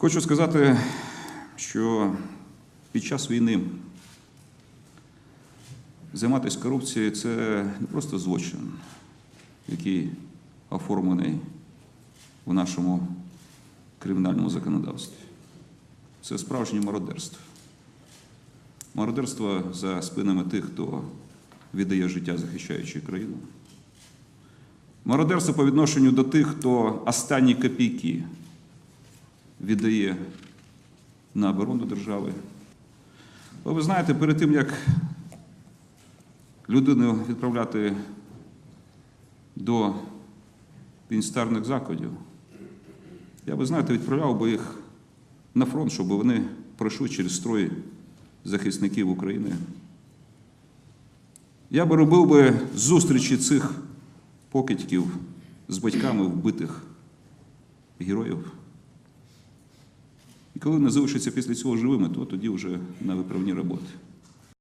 Хочу сказати, що під час війни займатися корупцією це не просто злочин, який оформлений в нашому кримінальному законодавстві. Це справжнє мародерство. Мародерство за спинами тих, хто віддає життя, захищаючи країну. Мародерство по відношенню до тих, хто останні копійки віддає на оборону держави. Бо ви знаєте, перед тим, як людину відправляти до пенітенціарних закладів, я би, знаєте, відправляв би їх на фронт, щоб вони пройшли через строй захисників України. Я би робив би зустрічі цих покидьків з батьками вбитих героїв. Коли вони залишаться після цього живими, то тоді вже на виправні роботи.